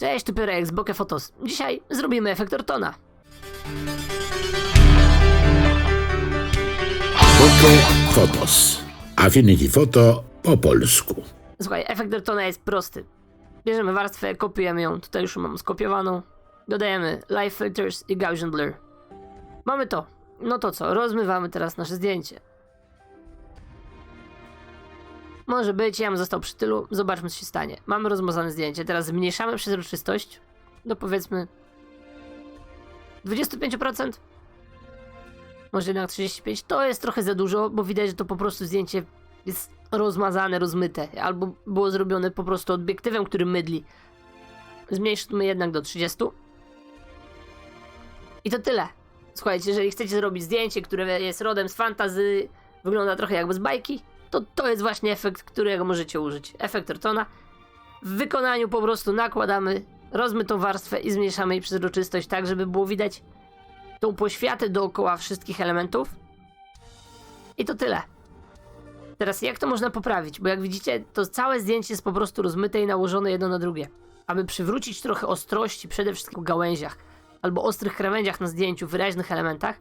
Cześć, tu Pyrek z Bokeh Photos. Dzisiaj zrobimy efekt Ortona. Bokeh Photos. Affinity Photo po polsku. Słuchaj, efekt Ortona jest prosty. Bierzemy warstwę, kopiujemy ją, tutaj już mam skopiowaną. Dodajemy Live Filters i Gaussian Blur. Mamy to. No to co, rozmywamy teraz nasze zdjęcie. Może być, ja bym został przy tylu, zobaczmy co się stanie. Mamy rozmazane zdjęcie, teraz zmniejszamy przezroczystość do powiedzmy 25%. Może jednak 35%. To jest trochę za dużo, bo widać, że to po prostu zdjęcie jest rozmazane, rozmyte, albo było zrobione po prostu obiektywem, który mydli. Zmniejszymy jednak do 30. I to tyle. Słuchajcie, jeżeli chcecie zrobić zdjęcie, które jest rodem z fantazy, wygląda trochę jakby z bajki, to to jest właśnie efekt, którego możecie użyć. Efekt Ortona. W wykonaniu po prostu nakładamy rozmytą warstwę i zmniejszamy jej przezroczystość tak, żeby było widać tą poświatę dookoła wszystkich elementów. I to tyle. Teraz jak to można poprawić? Bo jak widzicie, to całe zdjęcie jest po prostu rozmyte i nałożone jedno na drugie. Aby przywrócić trochę ostrości przede wszystkim w gałęziach albo ostrych krawędziach na zdjęciu, wyraźnych elementach,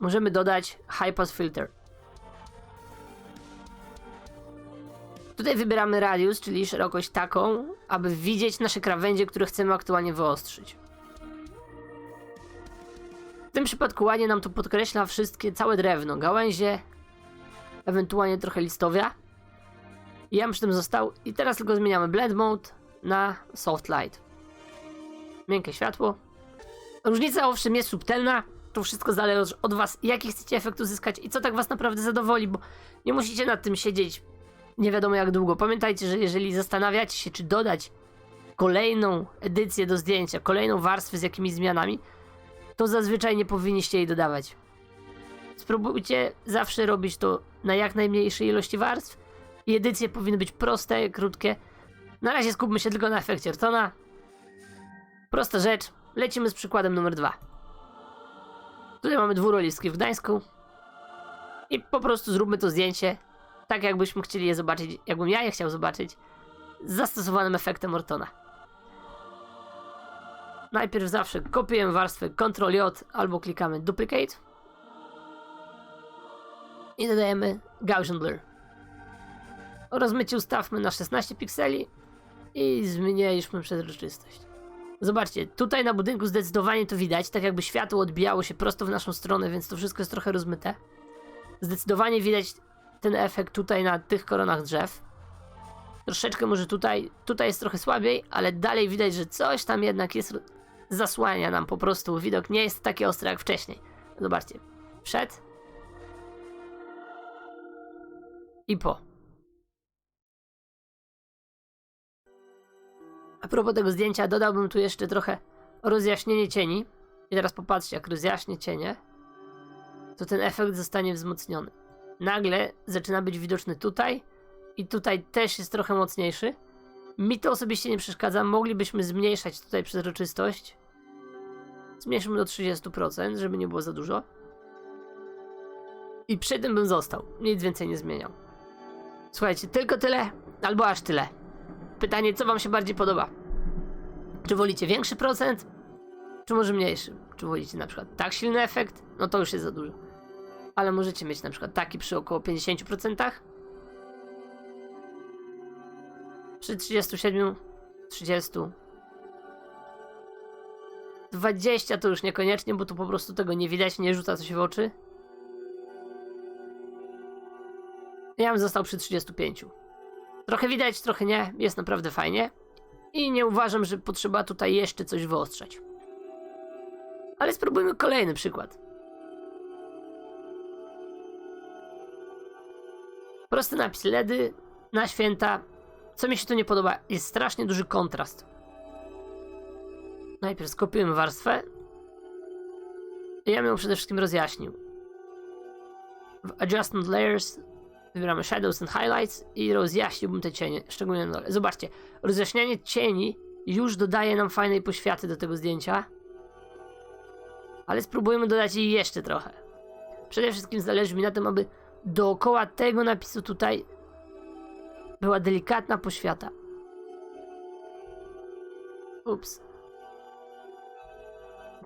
możemy dodać High Pass Filter. Tutaj wybieramy radius, czyli szerokość taką, aby widzieć nasze krawędzie, które chcemy aktualnie wyostrzyć. W tym przypadku ładnie nam to podkreśla wszystkie, całe drewno, gałęzie, ewentualnie trochę listowia. I ja przy tym został. I teraz tylko zmieniamy blend mode na soft light. Miękkie światło. Różnica owszem jest subtelna. To wszystko zależy od was, jaki chcecie efekt uzyskać i co tak was naprawdę zadowoli, bo nie musicie nad tym siedzieć nie wiadomo jak długo. Pamiętajcie, że jeżeli zastanawiacie się, czy dodać kolejną edycję do zdjęcia, kolejną warstwę z jakimiś zmianami, to zazwyczaj nie powinniście jej dodawać. Spróbujcie zawsze robić to na jak najmniejszej ilości warstw i edycje powinny być proste, krótkie. Na razie skupmy się tylko na efekcie Ortona. Prosta rzecz. Lecimy z przykładem numer dwa. Tutaj mamy dwurolistki w Gdańsku. I po prostu zróbmy to zdjęcie tak, jakbyśmy chcieli je zobaczyć, jakbym ja je chciał zobaczyć, z zastosowanym efektem Ortona. Najpierw zawsze kopiujemy warstwę Ctrl J albo klikamy Duplicate i dodajemy Gaussian Blur. O rozmyciu ustawmy na 16 pikseli i zmniejszmy przezroczystość. Zobaczcie, tutaj na budynku zdecydowanie to widać, tak jakby światło odbijało się prosto w naszą stronę, więc to wszystko jest trochę rozmyte. Zdecydowanie widać ten efekt tutaj na tych koronach drzew. Troszeczkę może tutaj, tutaj jest trochę słabiej, ale dalej widać, że coś tam jednak jest, zasłania nam po prostu widok, nie jest taki ostry jak wcześniej. Zobaczcie, przed i po. A propos tego zdjęcia, dodałbym tu jeszcze trochę rozjaśnienie cieni. I teraz popatrzcie, jak rozjaśnię cienie, to ten efekt zostanie wzmocniony. Nagle zaczyna być widoczny tutaj i tutaj też jest trochę mocniejszy. Mi to osobiście nie przeszkadza, moglibyśmy zmniejszać tutaj przezroczystość. Zmniejszymy do 30%, żeby nie było za dużo. I przy tym bym został, nic więcej nie zmieniał. Słuchajcie, tylko tyle, albo aż tyle. Pytanie, co wam się bardziej podoba? Czy wolicie większy procent, czy może mniejszy? Czy wolicie na przykład tak silny efekt? No to już jest za dużo. Ale możecie mieć na przykład taki przy około 50%. Przy 37, 30. 20 to już niekoniecznie, bo tu po prostu tego nie widać, nie rzuca coś w oczy. Ja bym został przy 35. Trochę widać, trochę nie, jest naprawdę fajnie. I nie uważam, że potrzeba tutaj jeszcze coś wyostrzać. Ale spróbujmy kolejny przykład. Prosty napis LEDy na święta. Co mi się tu nie podoba, jest strasznie duży kontrast. Najpierw skopiujemy warstwę. I ja ją przede wszystkim rozjaśnił. W Adjustment Layers wybieramy Shadows and Highlights i rozjaśniłbym te cienie, szczególnie na dole. Zobaczcie, rozjaśnianie cieni już dodaje nam fajnej poświaty do tego zdjęcia. Ale spróbujemy dodać jej jeszcze trochę. Przede wszystkim zależy mi na tym, aby dookoła tego napisu tutaj była delikatna poświata. Ups.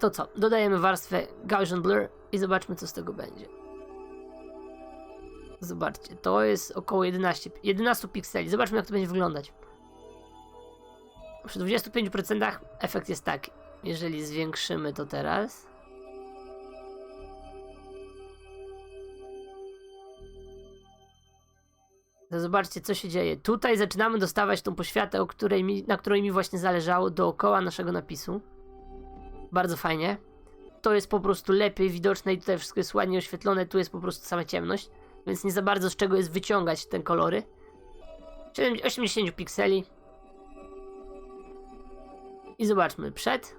To co? Dodajemy warstwę Gaussian Blur i zobaczmy co z tego będzie. Zobaczcie, to jest około 11, 11 pikseli. Zobaczmy jak to będzie wyglądać. Przy 25% efekt jest taki. Jeżeli zwiększymy to teraz. To zobaczcie, co się dzieje. Tutaj zaczynamy dostawać tą poświatę, o której mi, na której mi właśnie zależało, dookoła naszego napisu. Bardzo fajnie. To jest po prostu lepiej widoczne i tutaj wszystko jest ładnie oświetlone. Tu jest po prostu sama ciemność, więc nie za bardzo z czego jest wyciągać te kolory. 7 80 pikseli. I zobaczmy, przed.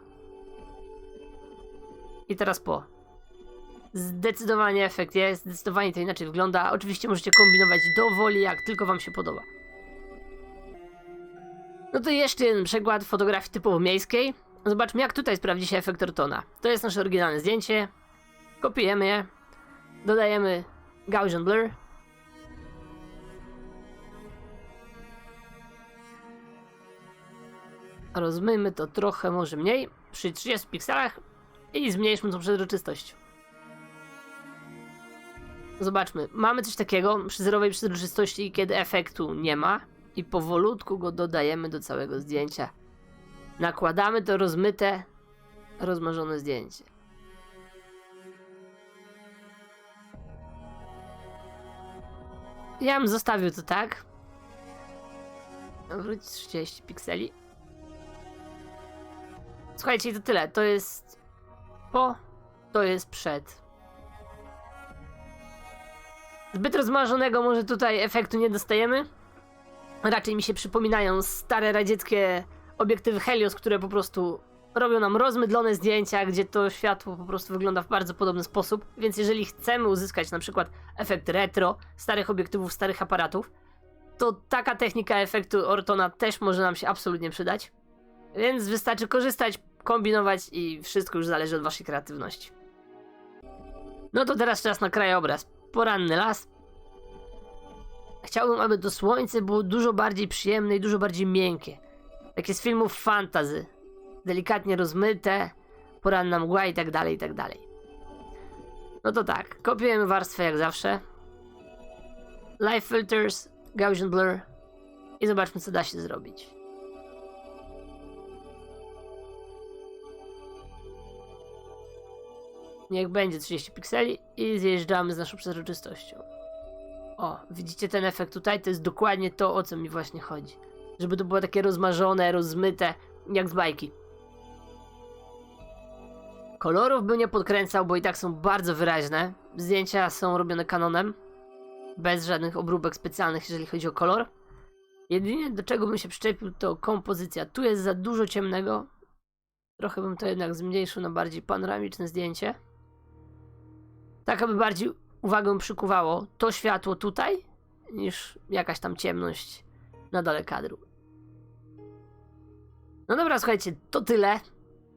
I teraz po. Zdecydowanie efekt jest, zdecydowanie to inaczej wygląda. Oczywiście możecie kombinować dowoli, jak tylko wam się podoba. No to jeszcze jeden przykład fotografii typowo miejskiej. Zobaczmy, jak tutaj sprawdzi się efekt Ortona. To jest nasze oryginalne zdjęcie. Kopiujemy je. Dodajemy Gaussian Blur. Rozmyjmy to trochę, może mniej, przy 30 pikselach i zmniejszmy tą przezroczystość. Zobaczmy, mamy coś takiego przy zerowej przezroczystości, kiedy efektu nie ma i powolutku go dodajemy do całego zdjęcia. Nakładamy to rozmyte, rozmarzone zdjęcie. Ja bym zostawił to tak. Wróć 30 pikseli. Słuchajcie, to tyle. To jest po, to jest przed. Zbyt rozmarzonego może tutaj efektu nie dostajemy. Raczej mi się przypominają stare radzieckie obiektywy Helios, które po prostu robią nam rozmydlone zdjęcia, gdzie to światło po prostu wygląda w bardzo podobny sposób. Więc jeżeli chcemy uzyskać na przykład efekt retro starych obiektywów, starych aparatów, to taka technika efektu Ortona też może nam się absolutnie przydać. Więc wystarczy korzystać, kombinować i wszystko już zależy od waszej kreatywności. No to teraz czas na krajobraz. Poranny las. Chciałbym, aby to słońce było dużo bardziej przyjemne i dużo bardziej miękkie. Takie z filmów fantazy. Delikatnie rozmyte, poranna mgła i tak dalej, i tak dalej. No to tak, kopiujemy warstwę jak zawsze. Live Filters, Gaussian Blur i zobaczmy co da się zrobić. Niech będzie 30 pikseli i zjeżdżamy z naszą przezroczystością. O, widzicie ten efekt tutaj? To jest dokładnie to, o co mi właśnie chodzi. Żeby to było takie rozmarzone, rozmyte, jak z bajki. Kolorów bym nie podkręcał, bo i tak są bardzo wyraźne. Zdjęcia są robione kanonem. Bez żadnych obróbek specjalnych, jeżeli chodzi o kolor. Jedynie do czego bym się przyczepił, to kompozycja. Tu jest za dużo ciemnego. Trochę bym to jednak zmniejszył na bardziej panoramiczne zdjęcie. Tak, aby bardziej uwagę przykuwało to światło tutaj, niż jakaś tam ciemność na dole kadru. No dobra, słuchajcie, to tyle.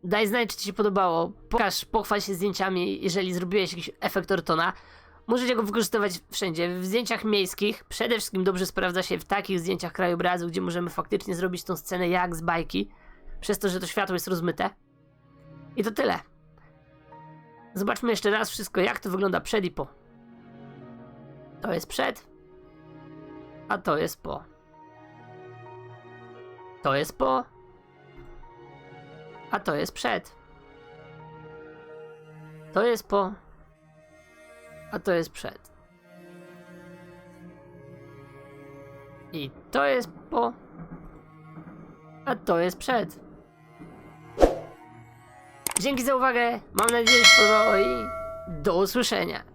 Daj znać, czy Ci się podobało. Pokaż, pochwal się zdjęciami, jeżeli zrobiłeś jakiś efekt Ortona. Możecie go wykorzystywać wszędzie. W zdjęciach miejskich przede wszystkim dobrze sprawdza się w takich zdjęciach krajobrazu, gdzie możemy faktycznie zrobić tą scenę jak z bajki, przez to, że to światło jest rozmyte. I to tyle. Zobaczmy jeszcze raz wszystko, jak to wygląda przed i po. To jest przed, a to jest po. To jest po, a to jest przed. To jest po, a to jest przed. I to jest po, a to jest przed. Dzięki za uwagę, mam nadzieję, że się podobało i do usłyszenia.